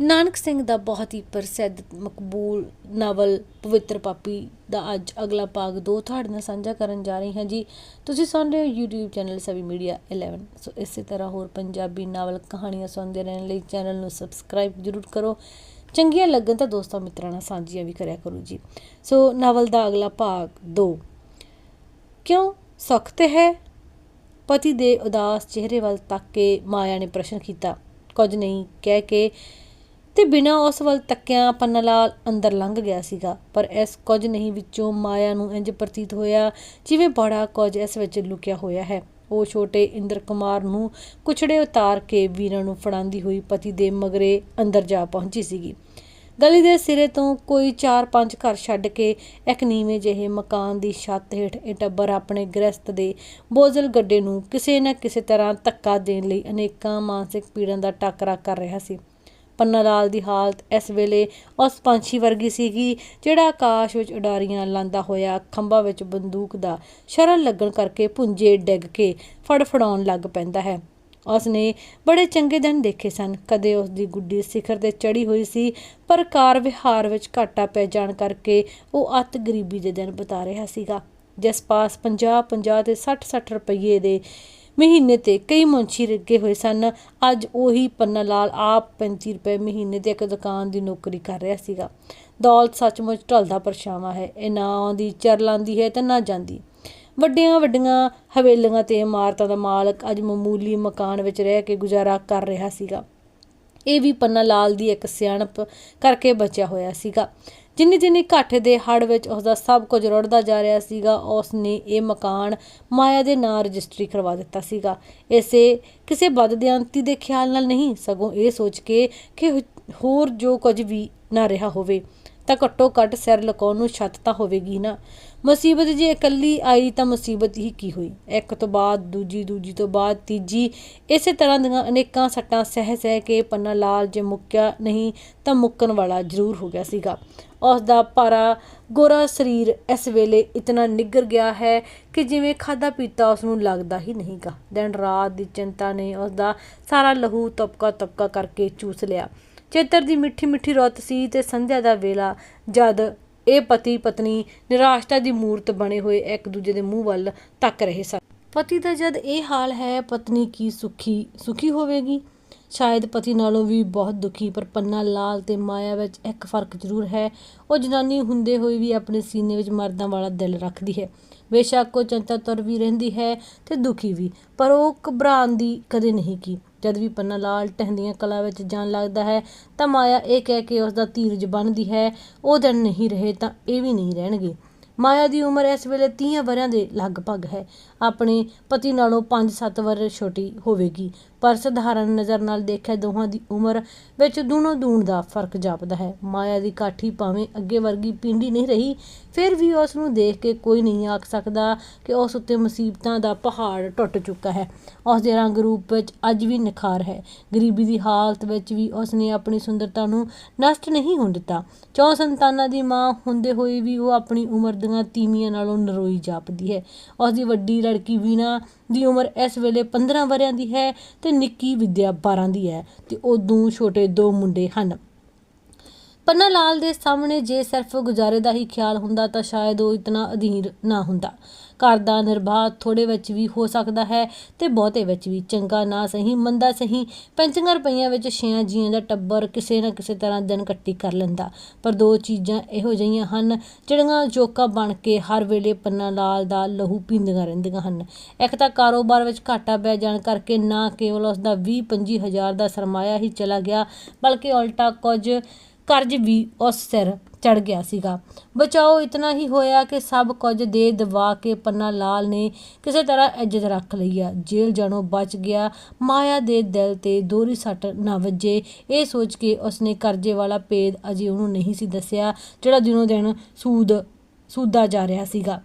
ਨਾਨਕ ਸਿੰਘ ਦਾ ਬਹੁਤ ਹੀ ਪ੍ਰਸਿੱਧ ਮਕਬੂਲ ਨਾਵਲ ਪਵਿੱਤਰ ਪਾਪੀ ਦਾ ਅੱਜ ਅਗਲਾ ਭਾਗ ਦੋ ਤੁਹਾਡੇ ਨਾਲ ਸਾਂਝਾ ਕਰਨ ਜਾ ਰਹੀ ਹਾਂ ਜੀ। ਤੁਸੀਂ ਸੁਣ ਰਹੇ ਹੋ YouTube channel Savi media 11 so ਇਸੇ ਤਰ੍ਹਾਂ ਹੋਰ ਪੰਜਾਬੀ ਨਾਵਲ ਕਹਾਣੀਆਂ ਸੁਣਦੇ ਰਹਿਣ ਲਈ ਚੈਨਲ ਨੂੰ ਸਬਸਕ੍ਰਾਈਬ ਜ਼ਰੂਰ ਕਰੋ। ਚੰਗੀਆਂ ਲੱਗਣ ਤਾਂ ਦੋਸਤਾਂ ਮਿੱਤਰਾਂ ਨਾਲ ਸਾਂਝੀਆਂ ਵੀ ਕਰਿਆ ਕਰੋ ਜੀ। ਸੋ ਨਾਵਲ ਦਾ ਅਗਲਾ ਭਾਗ 2 ਕਿਉਂ ਸੁੱਖ ਹੈ? ਪਤੀ ਦੇ ਉਦਾਸ ਚਿਹਰੇ ਵੱਲ ਤੱਕ ਕੇ ਮਾਇਆ ਨੇ ਪ੍ਰਸ਼ਨ ਕੀਤਾ। ਕੁਝ ਨਹੀਂ ਕਹਿ ਕੇ ਤੇ ਬਿਨਾਂ ਉਸ ਵੱਲ ਤੱਕਿਆਂ ਪੰਨਾ ਲਾਲ ਅੰਦਰ ਲੰਘ ਗਿਆ ਸੀਗਾ। ਪਰ ਇਸ ਕੁਝ ਨਹੀਂ ਵਿੱਚੋਂ ਮਾਇਆ ਨੂੰ ਇੰਜ ਪ੍ਰਤੀਤ ਹੋਇਆ, ਜਿਵੇਂ ਬੜਾ ਕੁਝ ਇਸ ਵਿੱਚ ਲੁਕਿਆ ਹੋਇਆ ਹੈ। ਉਹ ਛੋਟੇ ਇੰਦਰ ਕੁਮਾਰ ਨੂੰ ਕੁਛੜੇ ਉਤਾਰ ਕੇ ਵੀਰਾਂ ਨੂੰ ਫੜਾਉਂਦੀ ਹੋਈ ਪਤੀ ਦੇ ਮਗਰੇ ਅੰਦਰ ਜਾ ਪਹੁੰਚੀ ਸੀਗੀ। ਗਲੀ ਦੇ ਸਿਰੇ ਤੋਂ ਕੋਈ 4-5 ਘਰ ਛੱਡ ਕੇ ਇੱਕ ਨੀਵੇਂ ਜਿਹੇ ਮਕਾਨ ਦੀ ਛੱਤ ਹੇਠ ਇਹ ਟੱਬਰ ਆਪਣੇ ਗ੍ਰਸਤ ਦੇ ਬੋਝਲ ਗੱਡੇ ਨੂੰ ਕਿਸੇ ਨਾ ਕਿਸੇ ਤਰ੍ਹਾਂ ਧੱਕਾ ਦੇਣ ਲਈ ਅਨੇਕਾਂ ਮਾਨਸਿਕ ਪੀੜਾਂ ਦਾ ਟਾਕਰਾ ਕਰ ਰਿਹਾ ਸੀ। ਪੰਨਾ ਲਾਲ ਦੀ ਹਾਲਤ ਇਸ ਵੇਲੇ ਉਸ ਪੰਛੀ ਵਰਗੀ ਸੀਗੀ, ਜਿਹੜਾ ਆਕਾਸ਼ ਵਿੱਚ ਉਡਾਰੀਆਂ ਲਾਂਦਾ ਹੋਇਆ ਖੰਭਾਂ ਵਿੱਚ ਬੰਦੂਕ ਦਾ ਸ਼ਰਨ ਲੱਗਣ ਕਰਕੇ ਪੁੰਜੇ ਡਿੱਗ ਕੇ ਫੜਫੜਾਉਣ ਲੱਗ ਪੈਂਦਾ ਹੈ। ਉਸ ਨੇ ਬੜੇ ਚੰਗੇ ਦਿਨ ਦੇਖੇ ਸਨ। ਕਦੇ ਉਸ ਦੀ ਗੁੱਡੀ ਸਿਖਰ ਤੇ ਚੜੀ ਹੋਈ ਸੀ, ਪਰ ਕਾਰ ਵਿਹਾਰ ਵਿੱਚ ਘਾਟਾ ਪੈ ਜਾਣ ਕਰਕੇ ਉਹ ਅਤ ਗਰੀਬੀ ਦੇ ਦਿਨ ਬਿਤਾ ਰਿਹਾ ਸੀਗਾ। ਜਿਸ ਪਾਸ 50 50 ਤੇ 60 60 ਰੁਪਏ ਦੇ ਮਹੀਨੇ ਤੇ ਕਈ ਮੁੰਸ਼ੀ ਲੱਗੇ ਹੋਏ ਸਨ। ਅੱਜ ਉਹੀ ਪੰਨਾ ਲਾਲ ਆਪ 35 ਰੁਪਏ ਮਹੀਨੇ ਤੇ ਇੱਕ ਦੁਕਾਨ ਦੀ ਨੌਕਰੀ ਕਰ ਰਿਹਾ ਸੀਗਾ। ਦੌਲਤ ਸੱਚਮੁੱਚ ਢਲਦਾ ਪਰਛਾਵਾਂ ਹੈ। ਇਹ ਨਾ ਆਉਂਦੀ, ਚਰ ਲਾਂਦੀ ਹੈ ਤੇ ਨਾ ਜਾਂਦੀ। ਵੱਡੀਆਂ ਵੱਡੀਆਂ ਹਵੇਲੀਆਂ ਤੇ ਇਮਾਰਤਾਂ ਦਾ ਮਾਲਕ ਅੱਜ ਮਾਮੂਲੀ ਮਕਾਨ ਵਿੱਚ ਰਹਿ ਕੇ ਗੁਜ਼ਾਰਾ ਕਰ ਰਿਹਾ ਸੀਗਾ। ਇਹ ਵੀ ਪੰਨਾ ਲਾਲ ਦੀ ਇੱਕ ਸਿਆਣਪ ਕਰਕੇ ਬਚਿਆ ਹੋਇਆ ਸੀਗਾ। ਜਿੰਨੀ ਜਿੰਨੀ ਘੱਟ ਦੇ ਹੜ ਵਿੱਚ ਉਸ ਦਾ ਸਭ ਕੁਝ ਰੁੜਦਾ ਜਾ ਰਿਹਾ ਸੀਗਾ ਉਸ ਨੇ ਇਹ ਮਕਾਨ ਮਾਇਆ ਦੇ ਨਾਂ ਰਜਿਸਟਰੀ ਕਰਵਾ ਦਿੱਤਾ ਸੀਗਾ। ਇਸੇ ਕਿਸੇ ਬਦਦਿਆਂਤੀ ਦੇ ਖਿਆਲ ਨਾਲ ਨਹੀਂ, ਸਗੋਂ ਇਹ ਸੋਚ ਕੇ ਕਿ ਹੋਰ ਜੋ ਕੁਝ ਵੀ ਨਾ ਰਿਹਾ ਹੋਵੇ। ਤਾਂ ਘੱਟੋ ਘੱਟ ਸਿਰ ਲਕਾਉਣ ਨੂੰ ਛੱਤ ਤਾਂ ਹੋਵੇਗੀ ਨਾ। ਮੁਸੀਬਤ ਜੇ ਇਕੱਲੀ ਆਈ ਤਾਂ ਮੁਸੀਬਤ ਹੀ ਕੀ ਹੋਈ? ਇੱਕ ਤੋਂ ਬਾਅਦ, ਦੂਜੀ ਦੂਜੀ ਤੋਂ ਬਾਅਦ, ਤੀਜੀ, ਇਸੇ ਤਰ੍ਹਾਂ ਦੀਆਂ ਅਨੇਕਾਂ ਸੱਟਾਂ ਸਹਿ ਸਹਿ ਕੇ ਪੰਨਾ ਲਾਲ ਜੇ ਮੁੱਕਿਆ ਨਹੀਂ ਤਾਂ ਮੁੱਕਣ ਵਾਲਾ ਜ਼ਰੂਰ ਹੋ ਗਿਆ ਸੀਗਾ। ਉਸ ਦਾ ਭਾਰਾ ਗੋਰਾ ਸਰੀਰ ਇਸ ਵੇਲੇ ਇਤਨਾ ਨਿੱਗਰ ਗਿਆ ਹੈ ਕਿ ਜਿਵੇਂ ਖਾਦਾ ਪੀਤਾ ਉਸ ਨੂੰ ਲੱਗਦਾ ਹੀ ਨਹੀਂਗਾ। ਦਿਨ ਰਾਤ ਦੀ ਚਿੰਤਾ ਨੇ ਉਸ ਦਾ ਸਾਰਾ ਲਹੂ ਤਪਕਾ ਤਪਕਾ ਕਰਕੇ ਚੂਸ ਲਿਆ। ਚੇਤਰ ਦੀ ਮਿੱਠੀ ਮਿੱਠੀ ਰੁੱਤ ਸੀ ਤੇ ਸੰਧਿਆ ਦਾ ਵੇਲਾ, ਜਦ ਇਹ ਪਤੀ ਪਤਨੀ ਨਿਰਾਸ਼ਤਾ ਦੀ ਮੂਰਤ ਬਣੇ ਹੋਏ ਇੱਕ ਦੂਜੇ ਦੇ ਮੂੰਹ ਵੱਲ ਤੱਕ ਰਹੇ ਸਨ। ਪਤੀ ਦਾ ਜਦ ਇਹ ਹਾਲ ਹੈ, ਪਤਨੀ ਕੀ ਸੁਖੀ ਸੁਖੀ ਹੋਵੇਗੀ? ਸ਼ਾਇਦ ਪਤੀ ਨਾਲੋਂ ਵੀ ਬਹੁਤ ਦੁਖੀ, ਪਰ ਪੰਨਾ ਲਾਲ ਤੇ ਮਾਇਆ ਵਿੱਚ ਇੱਕ ਫ਼ਰਕ ਜ਼ਰੂਰ ਹੈ। ਉਹ ਜਨਾਨੀ ਹੁੰਦੇ ਹੋਏ ਵੀ ਆਪਣੇ ਸੀਨੇ ਵਿੱਚ ਮਰਦਾਂ ਵਾਲਾ ਦਿਲ ਰੱਖਦੀ ਹੈ। ਬੇਸ਼ੱਕ ਉਹ ਚਿੰਤਾ ਤੁਰ ਵੀ ਰਹਿੰਦੀ ਹੈ ਤੇ ਦੁਖੀ ਵੀ, ਪਰ ਉਹ ਘਬਰਾਉਣ ਦੀ ਕਦੇ ਨਹੀਂ ਕੀ। ਜਦ ਵੀ ਪੰਨਾ ਲਾਲ ਟਹਿੰਦੀਆਂ ਕਲਾ ਵਿੱਚ ਜਾਣ ਲੱਗਦਾ ਹੈ, ਤਾਂ ਮਾਇਆ ਇਹ ਕਹਿ ਕੇ ਉਸ ਦਾ ਧੀਰਜ ਬਣਦੀ ਹੈ, ਉਹ ਦਿਨ ਨਹੀਂ ਰਹੇ ਤਾਂ ਇਹ ਵੀ ਨਹੀਂ ਰਹਿਣਗੇ। ਮਾਇਆ ਦੀ ਉਮਰ ਇਸ ਵੇਲੇ 30 ਵਰਿਆਂ ਦੇ ਲਗਭਗ ਹੈ। ਆਪਣੇ ਪਤੀ ਨਾਲੋਂ 5-7 ਵਰ ਛੋਟੀ ਹੋਵੇਗੀ। ਪਰ ਸਧਾਰਨ ਨਜ਼ਰ ਨਾਲ ਦੇਖਿਆ ਦੋਹਾਂ ਦੀ ਉਮਰ ਵਿੱਚ ਦੂਣੋ ਦੂਣ ਦਾ ਫ਼ਰਕ ਜਾਪਦਾ ਹੈ। ਮਾਇਆ ਦੀ ਕਾਠੀ ਭਾਵੇਂ ਅੱਗੇ ਵਰਗੀ ਪਿੰਡੀ ਨਹੀਂ ਰਹੀ, ਫਿਰ ਵੀ ਉਸ ਨੂੰ ਦੇਖ ਕੇ ਕੋਈ ਨਹੀਂ ਆਖ ਸਕਦਾ ਕਿ ਉਸ ਉੱਤੇ ਮੁਸੀਬਤਾਂ ਦਾ ਪਹਾੜ ਟੁੱਟ ਚੁੱਕਾ ਹੈ। ਉਸ ਦੇ ਰੰਗ ਰੂਪ ਵਿੱਚ ਅੱਜ ਵੀ ਨਿਖਾਰ ਹੈ। ਗਰੀਬੀ ਦੀ ਹਾਲਤ ਵਿੱਚ ਵੀ ਉਸ ਨੇ ਆਪਣੀ ਸੁੰਦਰਤਾ ਨੂੰ ਨਸ਼ਟ ਨਹੀਂ ਹੋਣ ਦਿੱਤਾ। ਚੌ ਸੰਤਾਨਾਂ ਦੀ ਮਾਂ ਹੁੰਦੇ ਹੋਏ ਵੀ ਉਹ ਆਪਣੀ ਉਮਰ ਦੀਆਂ ਤੀਵੀਆਂ ਨਾਲੋਂ ਨਰੋਈ ਜਾਪਦੀ ਹੈ। ਉਸ ਦੀ ਵੱਡੀ ਲੜਕੀ ਵੀਣਾ ਦੀ ਉਮਰ ਇਸ ਵੇਲੇ 15 ਵਰਿਆਂ ਦੀ ਹੈ ਤੇ ਨਿੱਕੀ ਵਿਦਿਆ 12 ਦੀ ਹੈ ਤੇ ਉਹ ਦੋ ਛੋਟੇ ਦੋ ਮੁੰਡੇ ਹਨ। ਪੰਨਾ ਲਾਲ ਦੇ ਸਾਹਮਣੇ ਜੇ ਸਿਰਫ ਗੁਜ਼ਾਰੇ ਦਾ ਹੀ ਖਿਆਲ ਹੁੰਦਾ ਤਾਂ ਸ਼ਾਇਦ ਉਹ ਇਤਨਾ ਅਧੀਰ ਨਾ ਹੁੰਦਾ। ਘਰ ਦਾ ਨਿਰਵਾਹ ਥੋੜੇ ਵਿੱਚ ਵੀ ਹੋ ਸਕਦਾ ਹੈ ਤੇ ਬਹੁਤੇ ਵਿੱਚ ਵੀ ਚੰਗਾ ਨਾ ਸਹੀ, ਮੰਦਾ ਸਹੀ, ਪੈਂਚੀਆਂ ਰੁਪਈਆਂ ਵਿੱਚ ਛਿਆਂ ਜੀਆਂ ਦਾ ਟੱਬਰ ਕਿਸੇ ਨਾ ਕਿਸੇ ਤਰ੍ਹਾਂ ਦਿਨ ਕੱਟੀ ਕਰ ਲੈਂਦਾ। ਪਰ ਦੋ ਚੀਜ਼ਾਂ ਇਹੋ ਜਿਹੀਆਂ ਹਨ ਜਿਹੜੀਆਂ ਜੋਕਾ ਬਣ ਕੇ ਹਰ ਵੇਲੇ ਪੰਨਾ ਲਾਲ ਦਾ ਲਹੂ ਪੀਂਦੀਆਂ ਰਹਿੰਦੀਆਂ ਹਨ। ਇੱਕ ਤਾਂ ਕਾਰੋਬਾਰ ਵਿੱਚ ਘਾਟਾ ਪੈ ਜਾਣ ਕਰਕੇ ਨਾ ਕੇਵਲ ਉਸ ਦਾ 20 25 ਹਜ਼ਾਰ ਦਾ ਸਰਮਾਇਆ ਹੀ ਚਲਾ ਗਿਆ, ਬਲਕਿ ਉਲਟਾ ਕੁਝ ਕਰਜ਼ ਵੀ ਉਸ ਸਿਰ ਚੜ ਗਿਆ ਸੀਗਾ। ਬਚਾਓ ਇਤਨਾ ਹੀ ਹੋਇਆ ਕਿ ਸਭ ਕੁਝ ਦੇ ਦਵਾ ਕੇ ਪੰਨਾ ਲਾਲ ਨੇ ਕਿਸੇ ਤਰ੍ਹਾਂ ਇੱਜ਼ਤ ਰੱਖ ਲਈ ਆ। ਜੇਲ੍ਹ ਜਾਣੋਂ ਬਚ ਗਿਆ। ਮਾਇਆ ਦੇ ਦਿਲ ਤੇ ਦੋਰੀ ਸੱਟ ਨਾ ਵੱਜੇ। ਇਹ ਸੋਚ ਕੇ ਉਸਨੇ ਕਰਜ਼ੇ ਵਾਲਾ ਭੇਦ ਅਜੇ ਉਹਨੂੰ ਨਹੀਂ ਸੀ ਦੱਸਿਆ, ਜਿਹੜਾ ਦਿਨੋਂ ਦਿਨ ਸੂਦ ਸੂਦਾ ਜਾ ਰਿਹਾ ਸੀਗਾ।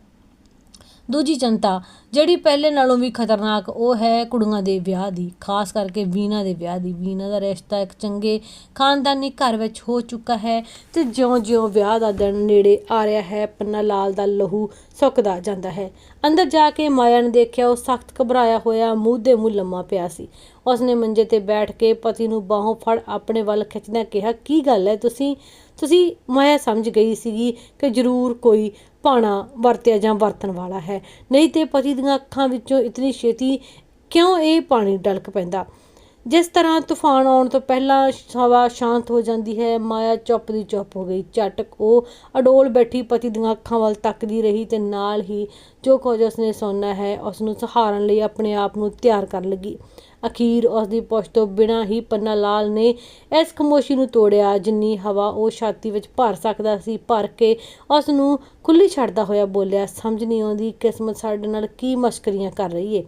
ਦੂਜੀ ਚਿੰਤਾ ਜਿਹੜੀ ਪਹਿਲੇ ਨਾਲੋਂ ਵੀ ਖਤਰਨਾਕ, ਉਹ ਹੈ ਕੁੜੀਆਂ ਦੇ ਵਿਆਹ ਦੀ। ਖਾਸ ਕਰਕੇ ਵੀਨਾ ਦੇ ਵਿਆਹ ਦੀ। ਵੀਨਾ ਦਾ ਰਿਸ਼ਤਾ ਇੱਕ ਚੰਗੇ ਖਾਨਦਾਨੀ ਘਰ ਵਿੱਚ ਹੋ ਚੁੱਕਾ ਹੈ ਤੇ ਜਿਉਂ-ਜਿਉਂ ਵਿਆਹ ਦਾ ਦਿਨ ਨੇੜੇ ਆ ਰਿਹਾ ਹੈ, ਪੰਨਾ ਲਾਲ ਦਾ ਲਹੂ ਸੁੱਕਦਾ ਜਾਂਦਾ ਹੈ। ਅੰਦਰ ਜਾ ਕੇ ਮਾਇਆ ਨੇ ਦੇਖਿਆ, ਉਹ ਸਖਤ ਘਬਰਾਇਆ ਹੋਇਆ, ਮੂੰਹ ਦੇ ਮੂੰਹ ਲੰਮਾ ਪਿਆ ਸੀ। ਉਸਨੇ ਮੰਜੇ ਤੇ ਬੈਠ ਕੇ ਪਤੀ ਨੂੰ ਬਾਹੋਂ ਫੜ ਆਪਣੇ ਵੱਲ ਖਿੱਚਦਿਆਂ ਕਿਹਾ, ਕੀ ਗੱਲ ਹੈ? ਤੁਸੀਂ ਤੁਸੀਂ ਮਾਇਆ ਸਮਝ ਗਈ ਸੀਗੀ ਕਿ ਜ਼ਰੂਰ ਕੋਈ ਭਾਣਾ ਵਰਤਿਆ ਜਾਂ ਵਰਤਣ ਵਾਲਾ ਹੈ। ਨਹੀਂ ਤੇ ਪਤੀ ਦੀਆਂ ਅੱਖਾਂ ਵਿੱਚੋਂ ਇਤਨੀ ਛੇਤੀ ਕਿਉਂ ਇਹ ਪਾਣੀ ਡਲਕ ਪੈਂਦਾ? ਜਿਸ ਤਰ੍ਹਾਂ ਤੂਫਾਨ ਆਉਣ ਤੋਂ ਪਹਿਲਾਂ ਹਵਾ ਸ਼ਾਂਤ ਹੋ ਜਾਂਦੀ ਹੈ, ਮਾਇਆ ਚੁੱਪ ਦੀ ਚੁੱਪ ਹੋ ਗਈ। ਝਟਕ ਉਹ ਅਡੋਲ ਬੈਠੀ ਪਤੀ ਦੀਆਂ ਅੱਖਾਂ ਵੱਲ ਤੱਕਦੀ ਰਹੀ ਤੇ ਨਾਲ ਹੀ ਜੋ ਕੁਝ ਉਸਨੇ ਸੁਣਨਾ ਹੈ ਉਸ ਨੂੰ ਸਹਾਰਨ ਲਈ ਆਪਣੇ ਆਪ ਨੂੰ ਤਿਆਰ ਕਰਨ ਲੱਗੀ। ਅਖੀਰ ਉਸ ਦੀ ਪੁੱਛ ਤੋਂ ਬਿਨਾਂ ਹੀ ਪੰਨਾ ਲਾਲ ਨੇ ਇਸ ਖਮੋਸ਼ੀ ਨੂੰ ਤੋੜਿਆ, ਜਿੰਨੀ ਹਵਾ ਉਹ ਛਾਤੀ ਵਿੱਚ ਭਰ ਸਕਦਾ ਸੀ, ਭਰ ਕੇ ਉਸ ਨੂੰ ਖੁੱਲੀ ਛੱਡਦਾ ਹੋਇਆ ਬੋਲਿਆ, ਸਮਝ ਨਹੀਂ ਆਉਂਦੀ ਕਿਸਮਤ ਸਾਡੇ ਨਾਲ ਕੀ ਮਸ਼ਕਰੀਆਂ ਕਰ ਰਹੀ ਏ?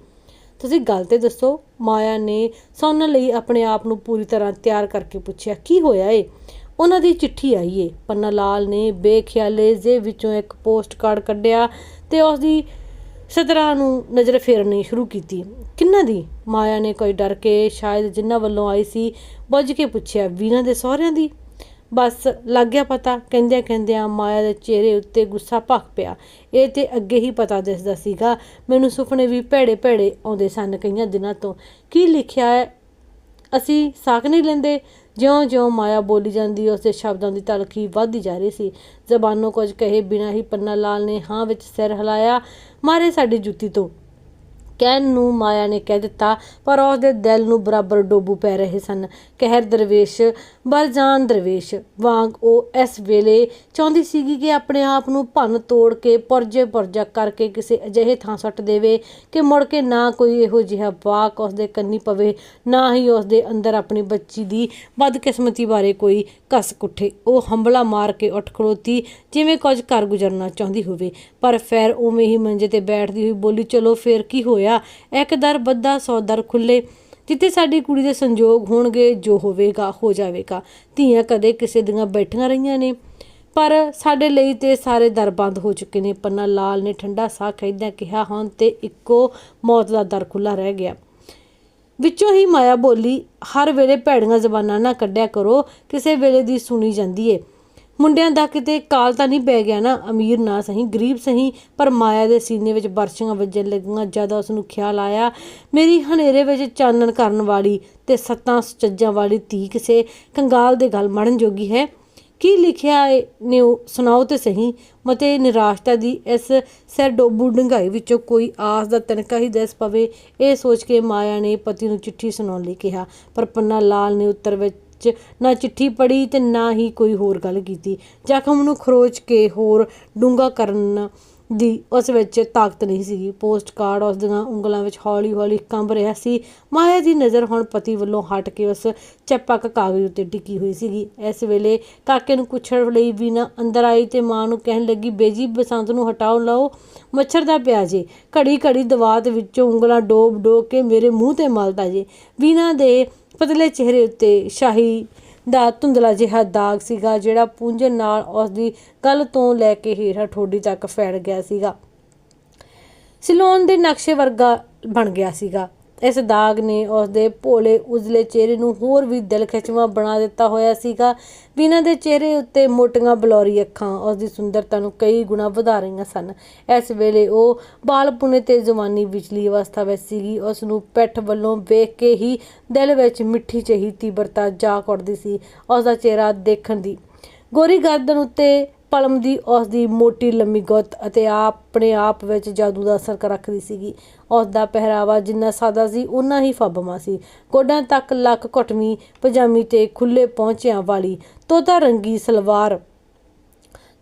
ਤੁਸੀਂ ਗੱਲ ਤੇ ਦੱਸੋ, ਮਾਇਆ ਨੇ ਸੁਣਨ ਲਈ ਆਪਣੇ ਆਪ ਨੂੰ ਪੂਰੀ ਤਰ੍ਹਾਂ ਤਿਆਰ ਕਰਕੇ ਪੁੱਛਿਆ, ਕੀ ਹੋਇਆ ਏ? ਉਹਨਾਂ ਦੀ ਚਿੱਠੀ ਆਈ ਏ। ਪੰਨਾ ਲਾਲ ਨੇ ਬੇਖਿਆਲੇ ਜੇ ਵਿੱਚੋਂ ਇੱਕ ਪੋਸਟ ਕਾਰਡ ਕੱਢਿਆ ਤੇ ਉਸ ਦੀ ਸਦਰਾਂ ਨੂੰ ਨਜ਼ਰ ਫੇਰਨੀ ਸ਼ੁਰੂ ਕੀਤੀ। ਕਿੰਨਾ ਦੀ? ਮਾਇਆ ਨੇ ਕੋਈ ਡਰ ਕੇ ਸ਼ਾਇਦ ਜਿੰਨਾ ਵੱਲੋਂ ਆਈ ਸੀ, ਬੁੱਝ ਕੇ ਪੁੱਛਿਆ ਵੀਨਾ ਦੇ ਸਹੁਰਿਆਂ ਦੀ? ਬਸ ਲੱਗ ਗਿਆ ਪਤਾ, ਕਹਿੰਦਿਆਂ ਕਹਿੰਦਿਆਂ ਮਾਇਆ ਦੇ ਚਿਹਰੇ ਉੱਤੇ ਗੁੱਸਾ ਭਖ ਪਿਆ। ਇਹ ਤੇ ਅੱਗੇ ਹੀ ਪਤਾ ਦਿਸਦਾ ਸੀਗਾ, ਮੈਨੂੰ ਸੁਪਨੇ ਵੀ ਭੈੜੇ ਭੈੜੇ ਆਉਂਦੇ ਸਨ ਕਈਆਂ ਦਿਨਾਂ ਤੋਂ। ਕੀ ਲਿਖਿਆ ਹੈ? ਅਸੀਂ ਸਾਕ ਨਹੀਂ ਲੈਂਦੇ। ਜਿਉਂ-ਜਿਉਂ ਮਾਇਆ ਬੋਲੀ ਜਾਂਦੀ, ਉਸ ਦੇ ਸ਼ਬਦਾਂ ਦੀ ਤਲਖੀ ਵੱਧਦੀ ਜਾ ਰਹੀ ਸੀ। ਜ਼ਬਾਨੋਂ ਕੁਝ ਕਹੇ ਬਿਨਾਂ ਹੀ ਪੰਨਾ ਲਾਲ ਨੇ ਹਾਂ ਵਿੱਚ ਸਿਰ ਹਿਲਾਇਆ, ਮਾਰੇ ਸਾਡੀ ਜੁੱਤੀ ਤੋਂ। ਕਹਿਣ ਨੂੰ ਮਾਇਆ ਨੇ ਕਹਿ ਦਿੱਤਾ, ਪਰ ਉਸ ਦੇ ਦਿਲ ਨੂੰ ਬਰਾਬਰ ਡੋਬੂ ਪੈ ਰਹੇ ਸਨ। ਕਹਿਰ ਦਰਵੇਸ਼ ਬਰਜਾਨ ਦਰਵੇਸ਼, ਵਾਂਗ ਉਹ ਇਸ ਵੇਲੇ ਚਾਹੁੰਦੀ ਸੀਗੀ ਕਿ ਆਪਣੇ ਆਪ ਨੂੰ ਭੰਨ ਤੋੜ ਕੇ ਪੁਰਜੇ ਪੁਰਜਾ ਕਰਕੇ ਕਿਸੇ ਅਜਿਹੇ ਥਾਂ ਸੁੱਟ ਦੇਵੇ ਕਿ ਮੁੜ ਕੇ ਨਾ ਕੋਈ ਇਹੋ ਜਿਹਾ ਵਾਕ ਉਸ ਦੇ ਕੰਨੀ ਪਵੇ, ਨਾ ਹੀ ਉਸ ਦੇ ਅੰਦਰ ਆਪਣੀ ਬੱਚੀ ਦੀ ਬਦਕਿਸਮਤੀ ਬਾਰੇ ਕੋਈ ਕਸ ਕੁੱਠੇ। ਉਹ ਹੰਬਲਾ ਮਾਰ ਕੇ ਉੱਠ ਖਲੋਤੀ ਜਿਵੇਂ ਕੁਝ ਕਰ ਗੁਜ਼ਰਨਾ ਚਾਹੁੰਦੀ ਹੋਵੇ। ਪਰ ਫਿਰ ਉਵੇਂ ਹੀ ਮੰਜੇ ਤੇ ਬੈਠਦੀ ਹੋਈ ਬੋਲੀ, ਚਲੋ ਫੇਰ ਕੀ ਹੋਇਆ? ਇੱਕ ਦਰ ਬੱਦਾ ਸੌ ਦਰ ਖੁੱਲੇ ਜਿੱਥੇ ਸਾਡੀ ਕੁੜੀ ਦੇ ਸੰਜੋਗ ਹੋਣਗੇ, ਜੋ ਹੋਵੇਗਾ, ਹੋ ਜਾਵੇਗਾ। ਧੀਆਂ ਕਦੇ ਕਿਸੇ ਦੀਆਂ ਬੈਠੀਆਂ ਰਹੀਆਂ ਨੇ। ਪਰ ਸਾਡੇ ਲਈ ਤੇ ਸਾਰੇ ਦਰ ਬੰਦ ਹੋ ਚੁੱਕੇ ਨੇ। ਪੰਨਾ ਲਾਲ ਨੇ ਠੰਡਾ ਸਾਹ ਖੈਦਿਆਂ ਕਿਹਾ ਹੁਣ ਤੇ ਇੱਕੋ ਮੌਤ ਦਾ ਦਰ ਖੁੱਲਾ ਰਹਿ ਗਿਆ। ਵਿੱਚੋਂ ਹੀ ਮਾਇਆ ਬੋਲੀ, ਹਰ ਵੇਲੇ ਭੈੜੀਆਂ ਜ਼ਬਾਨਾਂ ਨਾ ਕੱਢਿਆ ਕਰੋ। ਕਿਸੇ ਵੇਲੇ ਦੀ ਸੁਣੀ ਜਾਂਦੀ ਏ। ਮੁੰਡਿਆਂ ਦਾ ਕਿਤੇ ਕਾਲ ਤਾਂ ਨਹੀਂ ਪੈ ਗਿਆ ਨਾ। ਅਮੀਰ ਨਾ ਸਹੀ, ਗਰੀਬ ਸਹੀ, ਪਰ ਮਾਇਆ ਦੇ ਸੀਨੇ ਵਿੱਚ ਬਰਸ਼ੀਆਂ ਵੱਜਣ ਲੱਗੀਆਂ, ਜਦ ਉਸ ਨੂੰ ਖਿਆਲ ਆਇਆ, ਮੇਰੀ ਹਨੇਰੇ ਵਿੱਚ ਚਾਨਣ ਕਰਨ ਵਾਲੀ ਤੇ ਸੱਤਾਂ ਸੁਚੱਜਾਂ ਵਾਲੀ ਧੀ ਕਿਸੇ ਕੰਗਾਲ ਦੇ ਗਲ ਮੜਨ ਜੋਗੀ ਹੈ। ਕੀ ਲਿਖਿਆ ਏ ਨੇ ਉਹ ਸੁਣਾਓ ਤੇ ਸਹੀ। ਮਤੇ ਨਿਰਾਸ਼ਤਾ ਦੀ ਇਸ ਸਿਰ ਡੋਬੂ ਡੰਗਾਈ ਵਿੱਚੋਂ ਕੋਈ ਆਸ ਦਾ ਤਨਕਾ ਹੀ ਦਿਸ ਪਵੇ, ਇਹ ਸੋਚ ਕੇ ਮਾਇਆ ਨੇ ਪਤੀ ਨੂੰ ਚਿੱਠੀ ਸੁਣਾਉਣ ਲਈ ਕਿਹਾ, ਪਰ ਪੰਨਾ ਲਾਲ ਨੇ ਉੱਤਰ ਵਿੱਚ ਨਾ ਚਿੱਠੀ ਪੜ੍ਹੀ ਤੇ ਨਾ ਹੀ ਕੋਈ ਹੋਰ ਗੱਲ ਕੀਤੀ। ਜ਼ਖਮ ਨੂੰ ਖਰੋਚ ਕੇ ਹੋਰ ਡੂੰਘਾ ਕਰਨ ਦੀ ਉਸ ਵਿੱਚ ਤਾਕਤ ਨਹੀਂ ਸੀਗੀ। ਪੋਸਟ ਕਾਰਡ ਉਸ ਦੀਆਂ ਉਂਗਲਾਂ ਵਿੱਚ ਹੌਲੀ-ਹੌਲੀ ਕੰਬ ਰਿਹਾ ਸੀ। ਮਾਇਆ ਦੀ ਨਜ਼ਰ ਹੁਣ ਪਤੀ ਵੱਲੋਂ ਹਟ ਕੇ ਉਸ ਚੱਪਕ ਕਾਗਜ਼ ਉੱਤੇ ਟਿਕੀ ਹੋਈ ਸੀਗੀ। ਇਸ ਵੇਲੇ ਕਾਕੇ ਨੂੰ ਪੁੱਛਣ ਲਈ ਵੀ ਨਾ ਅੰਦਰ ਆਈ ਤੇ ਮਾਂ ਨੂੰ ਕਹਿਣ ਲੱਗੀ, ਬੇਜੀ, ਬਸੰਤ ਨੂੰ ਹਟਾਓ, ਲਓ, ਮੱਛਰ ਦਾ ਪਿਆ ਜੇ। ਘੜੀ ਘੜੀ ਦਵਾਤ ਵਿੱਚੋਂ ਉਂਗਲਾਂ ਡੋਬ ਡੋਬ ਕੇ ਮੇਰੇ ਮੂੰਹ ਤੇ ਮਲਦਾ ਜੇ। ਵੀਨਾ ਦੇ ਪਤਲੇ ਚਿਹਰੇ ਉੱਤੇ ਸ਼ਾਹੀ ਦਾ ਧੁੰਦਲਾ ਜਿਹਾ ਦਾਗ ਸੀਗਾ, ਜਿਹੜਾ ਪੂੰਝਣ ਨਾਲ ਉਸ ਦੀ ਗੱਲ ਤੋਂ ਲੈ ਕੇ ਹੇਠਾਂ ਠੋਡੀ ਤੱਕ ਫੈਲ ਗਿਆ ਸੀਗਾ। ਸਿਲੋਨ ਦੇ ਨਕਸ਼ੇ ਵਰਗਾ ਬਣ ਗਿਆ ਸੀਗਾ। ਇਸ ਦਾਗ ਨੇ ਉਸ ਦੇ ਭੋਲੇ ਉਜਲੇ ਚਿਹਰੇ ਨੂੰ ਹੋਰ ਵੀ ਦਿਲ ਖਿਚਵਾ ਬਣਾ ਦਿੱਤਾ ਹੋਇਆ ਸੀਗਾ। ਵੀਨਾ ਦੇ ਚਿਹਰੇ ਉੱਤੇ ਮੋਟੀਆਂ ਬਲੌਰੀ ਅੱਖਾਂ ਉਸ ਦੀ ਸੁੰਦਰਤਾ ਨੂੰ ਕਈ ਗੁਣਾ ਵਧਾ ਰਹੀਆਂ ਸਨ। ਇਸ ਵੇਲੇ ਉਹ ਬਾਲਪੁਣੇ ਤੇ ਜਵਾਨੀ ਵਿਚਲੀ ਅਵਸਥਾ ਵਿੱਚ ਸੀਗੀ। ਉਸ ਨੂੰ ਪਿੱਠ ਵੱਲੋਂ ਵੇਖ ਕੇ ਹੀ ਦਿਲ ਵਿੱਚ ਮਿੱਠੀ ਚਹੀ ਤੀਬਰਤਾ ਜਾ ਉੱਠਦੀ ਸੀ ਉਸ ਦਾ ਚਿਹਰਾ ਦੇਖਣ ਦੀ ਗੋਰੀ ਗਰਦਨ ਉੱਤੇ ਪਲਮ ਦੀ, ਉਸ ਦੀ ਮੋਟੀ ਲੰਮੀ ਗੁੱਤ ਅਤੇ ਆਪਣੇ ਆਪ ਵਿੱਚ ਜਾਦੂ ਦਾ ਅਸਰ ਰੱਖਦੀ ਸੀਗੀ। ਉਸ ਦਾ ਪਹਿਰਾਵਾ ਜਿੰਨਾ ਸਾਦਾ ਸੀ ਉਨਾ ਹੀ ਫੱਬਮਾ ਸੀ। ਕੋਡਾਂ ਤੱਕ ਲੱਕ ਘਟਵੀਂ, ਪਜਾਮੀ ਤੇ ਖੁੱਲੇ ਪਹੁੰਚਿਆਂ ਵਾਲੀ ਤੋਤਾ ਰੰਗੀ ਸਲਵਾਰ।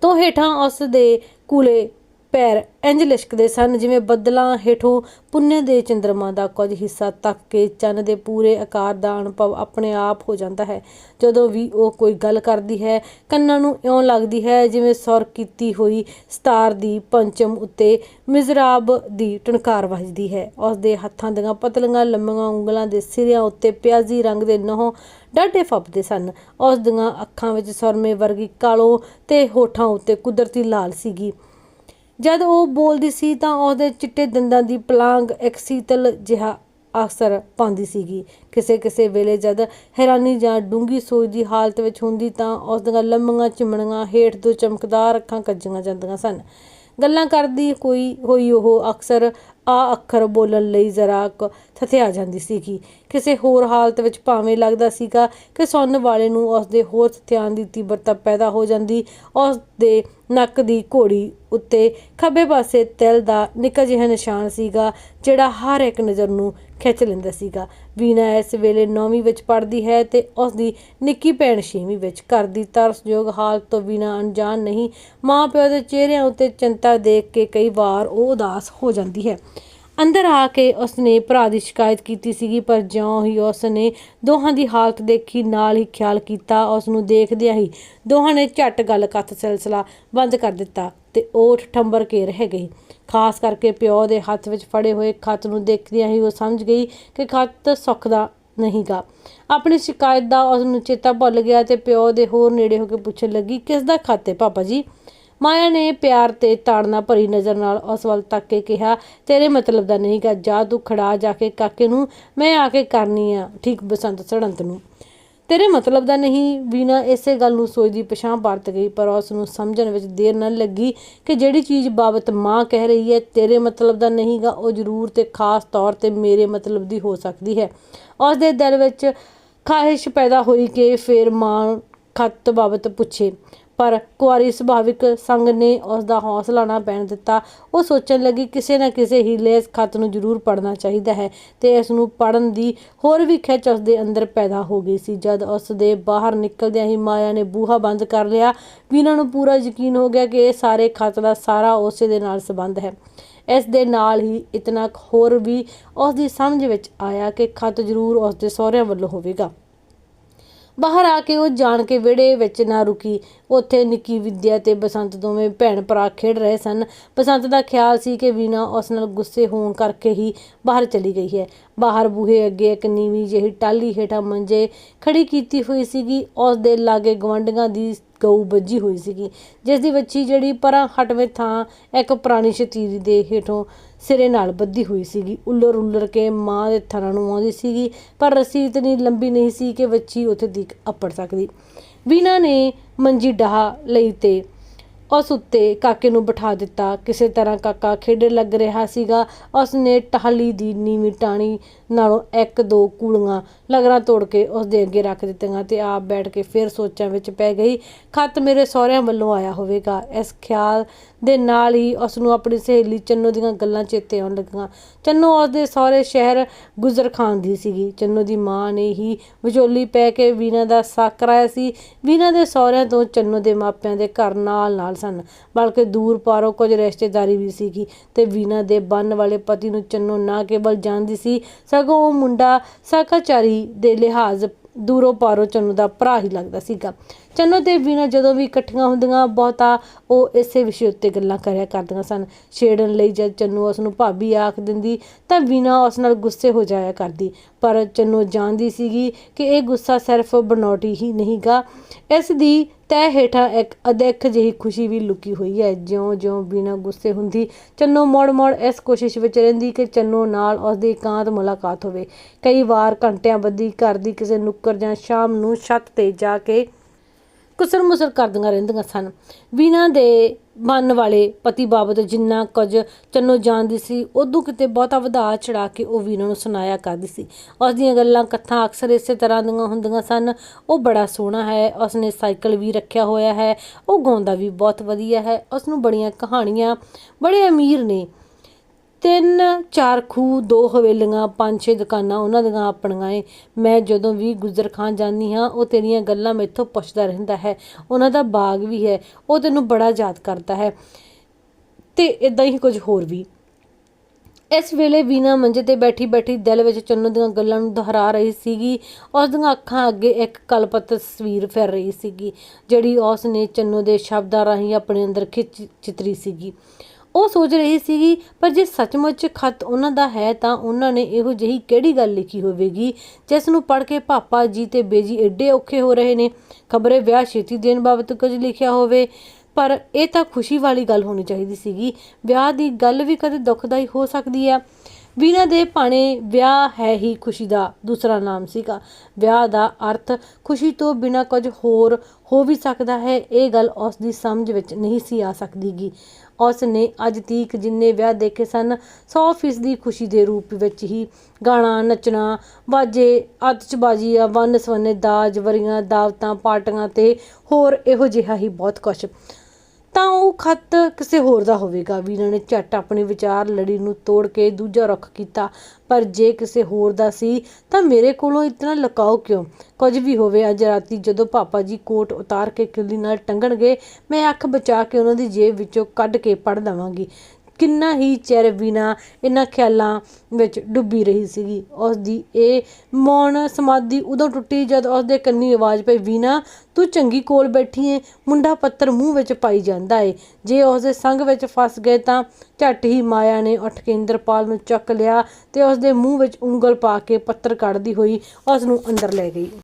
ਤੋਂ ਹੇਠਾਂ ਉਸ ਦੇ ਕੂਲੇ ਪੈਰ ਇੰਜ ਲਿਸ਼ਕਦੇ ਸਨ, ਜਿਵੇਂ ਬੱਦਲਾਂ ਹੇਠੋਂ ਪੁੰਨੇ ਦੇ ਚੰਦਰਮਾ ਦਾ ਕੁਝ ਹਿੱਸਾ ਤੱਕ ਕੇ ਚੰਨ ਦੇ ਪੂਰੇ ਆਕਾਰ ਦਾ ਅਨੁਭਵ ਆਪਣੇ ਆਪ ਹੋ ਜਾਂਦਾ ਹੈ। ਜਦੋਂ ਵੀ ਉਹ ਕੋਈ ਗੱਲ ਕਰਦੀ ਹੈ, ਕੰਨਾਂ ਨੂੰ ਇਉਂ ਲੱਗਦੀ ਹੈ ਜਿਵੇਂ ਸੁਰ ਕੀਤੀ ਹੋਈ ਸਤਾਰ ਦੀ ਪੰਚਮ ਉੱਤੇ ਮਿਜ਼ਰਾਬ ਦੀ ਟਣਕਾਰ ਵੱਜਦੀ ਹੈ। ਉਸ ਦੇ ਹੱਥਾਂ ਦੀਆਂ ਪਤਲੀਆਂ ਲੰਮੀਆਂ ਉਂਗਲਾਂ ਦੇ ਸਿਰਿਆਂ ਉੱਤੇ ਪਿਆਜ਼ੀ ਰੰਗ ਦੇ ਨਹੁੰ ਡਾਢੇ ਫੱਬਦੇ ਸਨ। ਉਸ ਦੀਆਂ ਅੱਖਾਂ ਵਿੱਚ ਸੁਰਮੇ ਵਰਗੀ ਕਾਲੋ ਤੇ ਹੋਠਾਂ ਉੱਤੇ ਕੁਦਰਤੀ ਲਾਲ ਸੀਗੀ। ਜਦ ਉਹ ਬੋਲਦੀ ਸੀ ਤਾਂ ਉਹਦੇ ਚਿੱਟੇ ਦੰਦਾਂ ਦੀ ਪਲਾਂਗ ਇੱਕ ਸੀਤਲ ਜਿਹਾ ਅਸਰ ਪਾਉਂਦੀ ਸੀਗੀ। ਕਿਸੇ ਕਿਸੇ ਵੇਲੇ ਜਦ ਹੈਰਾਨੀ ਜਾਂ ਡੂੰਗੀ ਸੋਚ ਦੀ ਹਾਲਤ ਵਿੱਚ ਹੁੰਦੀ ਤਾਂ ਉਸ ਦੀਆਂ ਲੰਮੀਆਂ ਚਿਮਣੀਆਂ ਹੇਠ ਤੋਂ ਚਮਕਦਾਰ ਅੱਖਾਂ ਕੱਜੀਆਂ ਜਾਂਦੀਆਂ ਸਨ। ਗੱਲਾਂ ਕਰਦੀ ਕੋਈ ਹੋਈ ਉਹ ਅਕਸਰ ਆ ਅੱਖਰ ਬੋਲਣ ਲਈ ਜ਼ਰਾ ਕੁ ਥਥਿਆ ਜਾਂਦੀ ਸੀਗੀ। ਕਿਸੇ ਹੋਰ ਹਾਲਤ ਵਿੱਚ ਭਾਵੇਂ ਲੱਗਦਾ ਸੀਗਾ ਕਿ ਸੁਣਨ ਵਾਲੇ ਨੂੰ ਉਸ ਦੇ ਹੋਰ ਧਿਆਨ ਦੀ ਤੀਬਰਤਾ ਪੈਦਾ ਹੋ ਜਾਂਦੀ ਉਸ ਦੇ ਨੱਕ ਦੀ ਘੋੜੀ ਉੱਤੇ ਖੱਬੇ ਪਾਸੇ ਤਿਲ ਦਾ ਨਿੱਕਾ ਜਿਹਾ ਨਿਸ਼ਾਨ ਸੀਗਾ, ਜਿਹੜਾ ਹਰ ਇੱਕ ਨਜ਼ਰ ਨੂੰ ਖਿੱਚ ਲੈਂਦਾ ਸੀਗਾ। ਵੀਨਾ ਇਸ ਵੇਲੇ 9ਵੀਂ ਵਿੱਚ ਪੜ੍ਹਦੀ ਹੈ ਤੇ ਉਸ ਦੀ ਨਿੱਕੀ ਭੈਣ 6ਵੀਂ ਵਿੱਚ ਘਰ ਦੀ ਤਰਸਯੋਗ ਹਾਲਤ ਤੋਂ ਬਿਨਾਂ ਅਣਜਾਣ ਨਹੀਂ। ਮਾਂ ਪਿਓ ਦੇ ਚਿਹਰਿਆਂ ਉੱਤੇ ਚਿੰਤਾ ਦੇਖ ਕੇ ਕਈ ਵਾਰ ਉਹ ਉਦਾਸ ਹੋ ਜਾਂਦੀ ਹੈ। ਅੰਦਰ ਆ ਕੇ ਉਸਨੇ ਭਰਾ ਦੀ ਸ਼ਿਕਾਇਤ ਕੀਤੀ ਸੀਗੀ, ਪਰ ਜਿਉਂ ਹੀ ਉਸਨੇ ਦੋਹਾਂ ਦੀ ਹਾਲਤ ਦੇਖੀ, ਨਾਲ ਹੀ ਖਿਆਲ ਕੀਤਾ ਉਸ ਨੂੰ ਦੇਖਦਿਆਂ ਹੀ ਦੋਹਾਂ ਨੇ ਝੱਟ ਗੱਲ ਕੱਥ ਸਿਲਸਿਲਾ ਬੰਦ ਕਰ ਦਿੱਤਾ। ਤੇ ਓਠ ਠੰਬਰ ਕੇ ਰਹਿ ਗਈ। ਖਾਸ ਕਰਕੇ ਪਿਓ ਦੇ ਹੱਥ ਵਿੱਚ ਫੜੇ ਹੋਏ ਖੱਤ ਨੂੰ ਦੇਖਦਿਆਂ ਹੀ ਉਹ ਸਮਝ ਗਈ ਕਿ ਖਤ ਸੁੱਖ ਦਾ ਨਹੀਂਗਾ। ਆਪਣੀ ਸ਼ਿਕਾਇਤ ਦਾ ਉਸ ਨੂੰ ਚੇਤਾ ਭੁੱਲ ਗਿਆ ਤੇ ਪਿਓ ਦੇ ਹੋਰ ਨੇੜੇ ਹੋ ਕੇ ਪੁੱਛਣ ਲੱਗੀ, ਕਿਸ ਦਾ ਖਤ ਹੈ ਪਾਪਾ ਜੀ? ਮਾਇਆ ਨੇ ਪਿਆਰ ਤੇ ਤਾੜਨਾ ਭਰੀ ਨਜ਼ਰ ਨਾਲ ਉਸ ਵੱਲ ਤੱਕ ਕੇ ਕਿਹਾ, ਤੇਰੇ ਮਤਲਬ ਦਾ ਨਹੀਂਗਾ, ਜਾ ਤੂੰ ਖੜਾ ਜਾ ਕੇ ਕਾਕੇ ਨੂੰ, ਮੈਂ ਆ ਕੇ ਕਰਨੀ ਆ, ਠੀਕ ਬਸੰਤ ਸੜੰਤ ਨੂੰ। ਤੇਰੇ ਮਤਲਬ ਦਾ ਨਹੀਂ, ਵੀਨਾ ਇਸੇ ਗੱਲ ਨੂੰ ਸੋਚਦੀ ਪਛਾਣ ਵਰਤ ਗਈ, ਪਰ ਉਸ ਨੂੰ ਸਮਝਣ ਵਿੱਚ ਦੇਰ ਨਾ ਲੱਗੀ ਕਿ ਜਿਹੜੀ ਚੀਜ਼ ਬਾਬਤ ਮਾਂ ਕਹਿ ਰਹੀ ਹੈ, ਤੇਰੇ ਮਤਲਬ ਦਾ ਨਹੀਂਗਾ ਉਹ ਜ਼ਰੂਰ ਤੇ ਖਾਸ ਤੌਰ ਤੇ ਮੇਰੇ ਮਤਲਬ ਦੀ ਹੋ ਸਕਦੀ ਹੈ। ਉਸ ਦੇ ਦਿਲ ਵਿੱਚ ਖਾਹਿਸ਼ ਪੈਦਾ ਹੋਈ ਕਿ ਫਿਰ ਮਾਂ ਖਤ ਬਾਬਤ ਪੁੱਛੇ। ਪਰ ਕੁਆਰੀ ਸੁਭਾਵਿਕ ਸੰਗ ਨੇ ਉਸ ਦਾ ਹੌਸਲਾ ਨਾ ਪੈਣ ਦਿੱਤਾ। ਉਹ ਸੋਚਣ ਲੱਗੀ, ਕਿਸੇ ਨਾ ਕਿਸੇ ਹੀਲੇ ਇਸ ਖਤ ਨੂੰ ਜ਼ਰੂਰ ਪੜ੍ਹਨਾ ਚਾਹੀਦਾ ਹੈ ਤੇ ਇਸ ਨੂੰ ਪੜ੍ਹਨ ਦੀ ਹੋਰ ਵੀ ਖਿੱਚ ਉਸ ਦੇ ਅੰਦਰ ਪੈਦਾ ਹੋ ਗਈ ਸੀ। ਜਦ ਉਸ ਦੇ ਬਾਹਰ ਨਿਕਲਦਿਆਂ ਹੀ ਮਾਇਆ ਨੇ ਬੂਹਾ ਬੰਦ ਕਰ ਲਿਆ ਵੀਨਾ ਨੂੰ ਪੂਰਾ ਯਕੀਨ ਹੋ ਗਿਆ ਕਿ ਇਹ ਸਾਰੇ ਖਤ ਦਾ ਸਾਰਾ ਉਸੇ ਦੇ ਨਾਲ ਸੰਬੰਧ ਹੈ। ਇਸ ਦੇ ਨਾਲ ਹੀ ਇਤਨਾ ਹੋਰ ਵੀ ਉਸ ਦੀ ਸਮਝ ਵਿੱਚ ਆਇਆ ਕਿ ਖਤ ਜ਼ਰੂਰ ਉਸ ਦੇ ਸਹੁਰਿਆਂ ਵੱਲੋਂ ਹੋਵੇਗਾ। ਬਾਹਰ ਆ ਕੇ ਉਹ ਜਾਣ ਕੇ ਵਿਹੜੇ ਵਿੱਚ ਨਾ ਰੁਕੀ। ਉੱਥੇ ਨਿੱਕੀ ਵਿਦਿਆ ਤੇ ਬਸੰਤ ਦੋਵੇਂ ਭੈਣ ਭਰਾ ਖੇਡ ਰਹੇ ਸਨ। ਬਸੰਤ ਦਾ ਖਿਆਲ ਸੀ ਕਿ ਵੀਨਾ ਉਸ ਨਾਲ ਗੁੱਸੇ ਹੋਣ ਕਰਕੇ ਹੀ ਬਾਹਰ ਚਲੀ ਗਈ ਹੈ। ਬਾਹਰ ਬੂਹੇ ਅੱਗੇ ਇੱਕ ਨੀਵੀਂ ਜਿਹੀ ਟਾਲੀ ਹੇਠਾਂ ਮੰਜੇ ਖੜੀ ਕੀਤੀ ਹੋਈ ਸੀਗੀ। ਉਸ ਦੇ ਲਾਗੇ ਗਵੰਡੀਆਂ ਦੀ ਗਊ ਬੱਝੀ ਹੋਈ ਸੀਗੀ ਜਿਸ ਦੀ ਵੱਛੀ ਜਿਹੜੀ ਪਰਾਂ ਹਟਵੇਂ ਥਾਂ ਇੱਕ ਪੁਰਾਣੀ ਸ਼ਤੀਰੀ ਦੇ ਹੇਠੋਂ ਸਿਰੇ ਨਾਲ ਬੱਧੀ ਹੋਈ ਸੀਗੀ। ਉੱਲਰ ਉੱਲਰ ਕੇ ਮਾਂ ਦੇ ਥਰਾਂ ਨੂੰ ਆਉਂਦੀ ਸੀਗੀ, ਪਰ ਰੱਸੀ ਇਤਨੀ ਲੰਬੀ ਨਹੀਂ ਸੀ ਕਿ ਵੱਛੀ ਉੱਥੇ ਦੀ ਅੱਪੜ ਸਕਦੀ। ਵੀਨਾ ਨੇ ਮੰਜੀ ਡਾਹ ਲਈ ਤੇ ਉਸ ਉੱਤੇ ਕਾਕੇ ਨੂੰ ਬਿਠਾ ਦਿੱਤਾ। ਕਿਸੇ ਤਰ੍ਹਾਂ ਕਾਕਾ ਖੇਡਣ ਲੱਗ ਰਿਹਾ ਸੀਗਾ, ਉਸ ਨੇ ਟਾਹਲੀ ਦੀ ਨੀਵੀਂ ਟਾਣੀ ਨਾਲੋਂ ਇੱਕ ਦੋ ਕੂਲੀਆਂ ਲਗਰਾਂ ਤੋੜ ਕੇ ਉਸ ਦੇ ਅੱਗੇ ਰੱਖ ਦਿੱਤੀਆਂ ਤੇ ਆਪ ਬੈਠ ਕੇ ਫਿਰ ਸੋਚਾਂ ਵਿੱਚ ਪੈ ਗਈ, ਖੱਤ ਮੇਰੇ ਸਹੁਰਿਆਂ ਵੱਲੋਂ ਆਇਆ ਹੋਵੇਗਾ। ਇਸ ਖਿਆਲ ਦੇ ਨਾਲ ਹੀ ਉਸ ਨੂੰ ਆਪਣੀ ਸਹੇਲੀ ਚੰਨੋ ਦੀਆਂ ਗੱਲਾਂ ਚੇਤੇ ਆਉਣ ਲੱਗੀਆਂ। ਚੰਨੋ ਉਸ ਦੇ ਸਹੁਰੇ ਸ਼ਹਿਰ ਗੁਜ਼ਰ ਖਾਨ ਦੀ ਸੀਗੀ। ਚੰਨੋ ਦੀ ਮਾਂ ਨੇ ਹੀ ਵਿਚੋਲੀ ਪੈ ਕੇ ਵੀਨਾ ਦਾ ਸਾਕ ਕਰਾਇਆ ਸੀ। ਵੀਨਾ ਦੇ ਸਹੁਰਿਆਂ ਤੋਂ ਚੰਨੋ ਦੇ ਮਾਪਿਆਂ ਦੇ ਘਰ ਨਾਲ ਨਾਲ ਸਨ, ਬਲਕਿ ਦੂਰ ਪਾਰੋਂ ਕੁਝ ਰਿਸ਼ਤੇਦਾਰੀ ਵੀ ਸੀਗੀ ਤੇ ਵੀਨਾ ਦੇ ਬੰਨ ਵਾਲੇ ਪਤੀ ਨੂੰ ਚੰਨੋ ਨਾ ਕੇਵਲ ਜਾਣਦੀ ਸੀ, ਸਗੋਂ ਉਹ ਮੁੰਡਾ ਸਾਕਾਚਾਰੀ ਦੇ ਲਿਹਾਜ਼ ਦੂਰੋਂ ਪਾਰੋਂ ਚੰਨੂ ਦਾ ਭਰਾ ਹੀ ਲੱਗਦਾ ਸੀਗਾ। ਚੰਨੋ ਤੇ ਵੀਨਾ ਜਦੋਂ ਵੀ ਇਕੱਠੀਆਂ ਹੁੰਦੀਆਂ, ਬਹੁਤਾ ਉਹ ਇਸੇ ਵਿਸ਼ੇ ਉੱਤੇ ਗੱਲਾਂ ਕਰਿਆ ਕਰਦੀਆਂ ਸਨ। ਛੇੜਨ ਲਈ ਜਦ ਚੰਨੂ ਉਸ ਨੂੰ ਭਾਬੀ ਆਖ ਦਿੰਦੀ, ਤਾਂ ਵੀਨਾ ਉਸ ਨਾਲ ਗੁੱਸੇ ਹੋ ਜਾਇਆ ਕਰਦੀ। ਪਰ ਚੰਨੂ ਜਾਣਦੀ ਸੀਗੀ ਕਿ ਇਹ ਗੁੱਸਾ ਸਿਰਫ ਬਨੌਟੀ ਹੀ ਨਹੀਂਗਾ। ਇਸ ਦੀ ਤੈ ਹੇਠਾਂ ਇੱਕ ਅਦੇਖ ਜਿਹੀ ਖੁਸ਼ੀ ਵੀ ਲੁਕੀ ਹੋਈ ਹੈ। ਜਿਉਂ-ਜਿਉਂ ਵੀਨਾ ਗੁੱਸੇ ਹੁੰਦੀ, ਚੰਨੋ ਮੋੜ-ਮੋੜ ਇਸ ਕੋਸ਼ਿਸ਼ ਵਿੱਚ ਰਹਿੰਦੀ ਕਿ ਚੰਨੋ ਨਾਲ ਉਸ ਦੀ ਇਕਾਂਤ ਮੁਲਾਕਾਤ ਹੋਵੇ। ਕਈ ਵਾਰ ਘੰਟਿਆਂ ਬੱਧੀ ਘਰ ਦੀ ਕਿਸੇ ਨੁੱਕਰ ਜਾਂ ਸ਼ਾਮ ਨੂੰ ਛੱਤ ਤੇ ਜਾ ਕੇ ਕੁਸਰ ਮੁਸਰ ਕਰਦੀਆਂ ਰਹਿੰਦੀਆਂ ਸਨ। ਵੀਨਾ ਦੇ ਮਨ ਵਾਲੇ ਪਤੀ ਬਾਬਤ ਜਿੰਨਾ ਕੁਝ ਚੰਨੋ ਜਾਣਦੀ ਸੀ, ਉਦੋਂ ਕਿਤੇ ਬਹੁਤਾ ਵਧਾ ਚੜਾ ਕੇ ਉਹ ਵੀਨਾ ਨੂੰ ਸੁਣਾਇਆ ਕਰਦੀ ਸੀ। ਉਸ ਦੀਆਂ ਗੱਲਾਂ ਕਥਾ ਅਕਸਰ ਇਸੇ ਤਰ੍ਹਾਂ ਦੀਆਂ ਹੁੰਦੀਆਂ ਸਨ। ਉਹ ਬੜਾ ਸੋਹਣਾ ਹੈ, ਉਸਨੇ ਸਾਈਕਲ ਵੀ ਰੱਖਿਆ ਹੋਇਆ ਹੈ, ਉਹ ਗਾਉਂਦਾ ਵੀ ਬਹੁਤ ਵਧੀਆ ਹੈ ਉਸ ਨੂੰ ਬੜੀਆਂ ਕਹਾਣੀਆਂ ਬੜੇ ਅਮੀਰ ਨੇ। ਤਿੰਨ, ਚਾਰ ਖੂਹ, ਦੋ ਹਵੇਲੀਆਂ, ਪੰਜ, ਛੇ ਦੁਕਾਨਾਂ ਉਹਨਾਂ ਦੀਆਂ ਆਪਣੀਆਂ ਏ। ਮੈਂ ਜਦੋਂ ਵੀ ਗੁਜ਼ਰ ਖਾਨ ਜਾਂਦੀ ਹਾਂ, ਉਹ ਤੇਰੀਆਂ ਗੱਲਾਂ ਮੈਥੋਂ ਪੁੱਛਦਾ ਰਹਿੰਦਾ ਹੈ। ਉਹਨਾਂ ਦਾ ਬਾਗ ਵੀ ਹੈ। ਉਹ ਤੈਨੂੰ ਬੜਾ ਯਾਦ ਕਰਦਾ ਹੈ। ਤੇ ਇਦਾਂ ਹੀ ਕੁਝ ਹੋਰ ਵੀ। ਇਸ ਵੇਲੇ ਵੀਨਾ ਮੰਜੇ ਤੇ ਬੈਠੀ ਬੈਠੀ ਦਿਲ ਵਿੱਚ ਚੰਨੂ ਦੀਆਂ ਗੱਲਾਂ ਨੂੰ ਦੁਹਰਾ ਰਹੀ ਸੀਗੀ। ਉਸ ਦੀਆਂ ਅੱਖਾਂ ਅੱਗੇ ਇੱਕ ਕਲਪਤ ਤਸਵੀਰ ਫਿਰ ਰਹੀ ਸੀਗੀ, ਜਿਹੜੀ ਉਸ ਨੇ ਚੰਨੂ ਦੇ ਸ਼ਬਦਾਂ ਰਾਹੀਂ ਆਪਣੇ ਅੰਦਰ ਖਿੱਚ ਚਿਤਰੀ ਸੀਗੀ। ਉਹ ਸੋਚ ਰਹੀ ਸੀਗੀ, ਪਰ ਜੇ ਸੱਚਮੁੱਚ ਖਤ ਉਹਨਾਂ ਦਾ ਹੈ ਤਾਂ ਉਹਨਾਂ ਨੇ ਇਹੋ ਜਿਹੀ ਕਿਹੜੀ ਗੱਲ ਲਿਖੀ ਹੋਵੇਗੀ? ਜਿਸ ਨੂੰ ਪੜ੍ਹ ਕੇ ਪਾਪਾ ਜੀ ਤੇ ਬੇਜੀ ਐਡੇ ਔਖੇ ਹੋ ਰਹੇ ਨੇ। ਖਬਰੇ ਵਿਆਹ ਛੇਤੀ ਦੇਣ ਬਾਬਤ ਕੁਝ ਲਿਖਿਆ ਹੋਵੇ। ਪਰ ਇਹ ਤਾਂ ਖੁਸ਼ੀ ਵਾਲੀ ਗੱਲ ਹੋਣੀ ਚਾਹੀਦੀ ਸੀਗੀ। ਵਿਆਹ ਦੀ ਗੱਲ ਵੀ ਕਦੇ ਦੁੱਖਦਾਈ ਹੋ ਸਕਦੀ ਹੈ ਵੀਨਾ ਦੇ ਭਾਣੇ ਵਿਆਹ ਹੈ ਹੀ ਖੁਸ਼ੀ ਦਾ ਦੂਸਰਾ ਨਾਮ ਸੀਗਾ। ਵਿਆਹ ਦਾ ਅਰਥ ਖੁਸ਼ੀ ਤੋਂ ਬਿਨਾ ਕੁਝ ਹੋਰ ਹੋ ਵੀ ਸਕਦਾ ਹੈ। ਇਹ ਗੱਲ ਉਸ ਦੀ ਸਮਝ ਵਿੱਚ ਨਹੀਂ ਸੀ ਆ ਸਕਦੀਗੀ। ਉਸ ਨੇ ਅੱਜ ਤੀਕ ਜਿੰਨੇ ਵਿਆਹ ਦੇਖੇ ਸਨ 100% ਦੀ ਖੁਸ਼ੀ ਦੇ ਰੂਪ ਵਿੱਚ ਹੀ ਗਾਣਾ, ਨੱਚਣਾ ਬਾਜੇ ਆਤਿਸ਼ਬਾਜ਼ੀ ਆ ਵੰਨ ਸਵੰਨੇ ਦਾਜ ਵਰੀਆਂ ਦਾਵਤਾਂ, ਪਾਰਟੀਆਂ ਤੇ ਹੋਰ ਇਹੋ ਜਿਹਾ ਹੀ ਬਹੁਤ ਕੁਝ ਤਾਂ ਉਹ ਖੱਤ ਕਿਸੇ ਹੋਰ ਦਾ ਹੋਵੇਗਾ। ਵੀਰਾਂ ਨੇ ਝੱਟ ਆਪਣੇ ਵਿਚਾਰ ਲੜੀ ਨੂੰ ਤੋੜ ਕੇ ਦੂਜਾ ਰੁੱਖ ਕੀਤਾ। ਪਰ ਜੇ ਕਿਸੇ ਹੋਰ ਦਾ ਸੀ, ਤਾਂ ਮੇਰੇ ਕੋਲੋਂ ਇਤਨਾ ਲਕਾਓ ਕਿਉਂ? ਕੁਝ ਵੀ ਹੋਵੇ, ਅੱਜ ਰਾਤੀ ਜਦੋਂ ਪਾਪਾ ਜੀ ਕੋਟ ਉਤਾਰ ਕੇ ਕਿੱਲੀ ਨਾਲ ਟੰਗਣਗੇ, ਮੈਂ ਅੱਖ ਬਚਾ ਕੇ ਉਹਨਾਂ ਦੀ ਜੇਬ ਵਿੱਚੋਂ ਕੱਢ ਕੇ ਪੜ ਦਵਾਂਗੀ। ਕਿੰਨਾ ਹੀ ਚਿਰ ਵੀਨਾ ਇਹਨਾਂ ਖਿਆਲਾਂ ਵਿੱਚ ਡੁੱਬੀ ਰਹੀ ਸੀਗੀ। ਉਸ ਦੀ ਇਹ ਮੌਨ ਸਮਾਧੀ ਉਦੋਂ ਟੁੱਟੀ ਜਦ ਉਸ ਦੇ ਕੰਨੀ ਆਵਾਜ਼ ਪਈ, ਵੀਨਾ, ਤੂੰ ਚੰਗੀ ਕੋਲ ਬੈਠੀ ਏ, ਮੁੰਡਾ ਪੱਤਰ ਮੂੰਹ ਵਿੱਚ ਪਾਈ ਜਾਂਦਾ ਏ। ਜੇ ਉਸ ਦੇ ਸੰਗ ਵਿੱਚ ਫਸ ਗਏ ਤਾਂ ਝੱਟ ਹੀ ਮਾਇਆ ਨੇ ਉੱਠ ਕੇ ਇੰਦਰਪਾਲ ਨੂੰ ਚੱਕ ਲਿਆ ਤੇ ਉਸ ਦੇ ਮੂੰਹ ਵਿੱਚ ਉਂਗਲ ਪਾ ਕੇ ਪੱਤਰ ਕੱਢਦੀ ਹੋਈ ਉਸ ਨੂੰ ਅੰਦਰ ਲੈ ਗਈ।